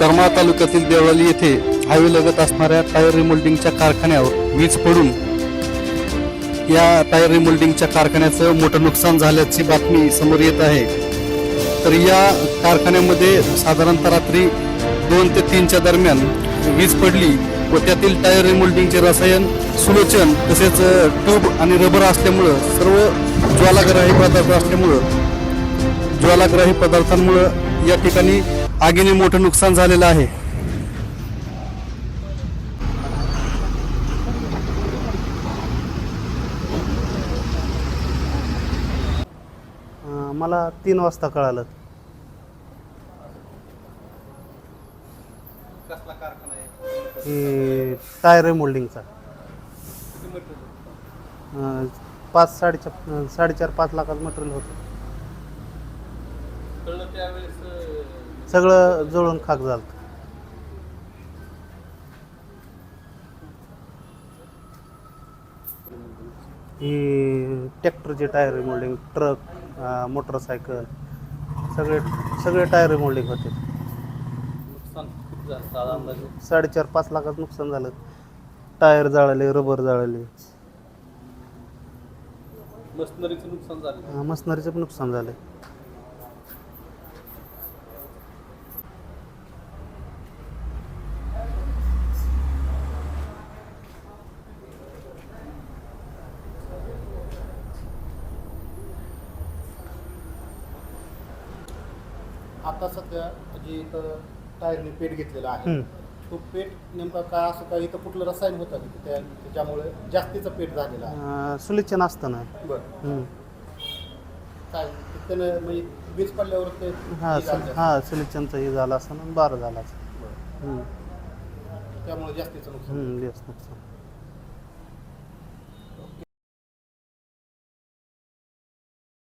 करमाळा तालुक्यातील देवळाली येथे हायवे लगत असणाऱ्या टायर रिमोल्डिंगच्या कारखान्यावर वीज पडून या टायर रिमोल्डिंगच्या कारखान्याचं मोठं नुकसान झाल्याची बातमी समोर येत आहे. तर या कारखान्यामध्ये साधारणतः रात्री दोन ते तीनच्या दरम्यान वीज पडली व त्यातील टायर रिमोल्डिंगचे रसायन सुलोचन तसेच ट्यूब आणि रबर असल्यामुळं सर्व ज्वालाग्राही पदार्थ असल्यामुळं ज्वालाग्राही पदार्थांमुळं या ठिकाणी आगीने मोठं नुकसान झालेलं आहे. अं, मला तीन वाजता कळालं. हे टायर मोल्डिंगचा अं, पाच साडेचार साडेचार पाच लाखाचं मटेरियल होतं. सगळं जळून खाक झालं. ही ट्रॅक्टरचे टायर रिमोल्डिंग ट्रक मोटरसायकल सगळे सगळे टायर रिमोल्डिंग होते. साडेचार पाच लाखाचं नुकसान झालं. टायर जाळले रबर जाळले. मशिनरीचं नुकसान झालं. मशिनरीचं पण नुकसान झालं. आता सध्या जे इथं टायरने पेट घेतलेला आहे. तो पेट नेमका काय असं काय इथं कुठलं रसायन होतं का त्या त्याच्यामुळे जास्तीचं पेट झालेलं आहे अं, सुलिचन असतं ना बरं हम्म. काय त्यानं म्हणजे वीज पडल्यावर ते हा हे सु झालं. हा हे झालं असं आणि बारं झालं असं बरं. हम्म. त्यामुळे जास्तीचं नुकसान हम्म, yes, नुकसान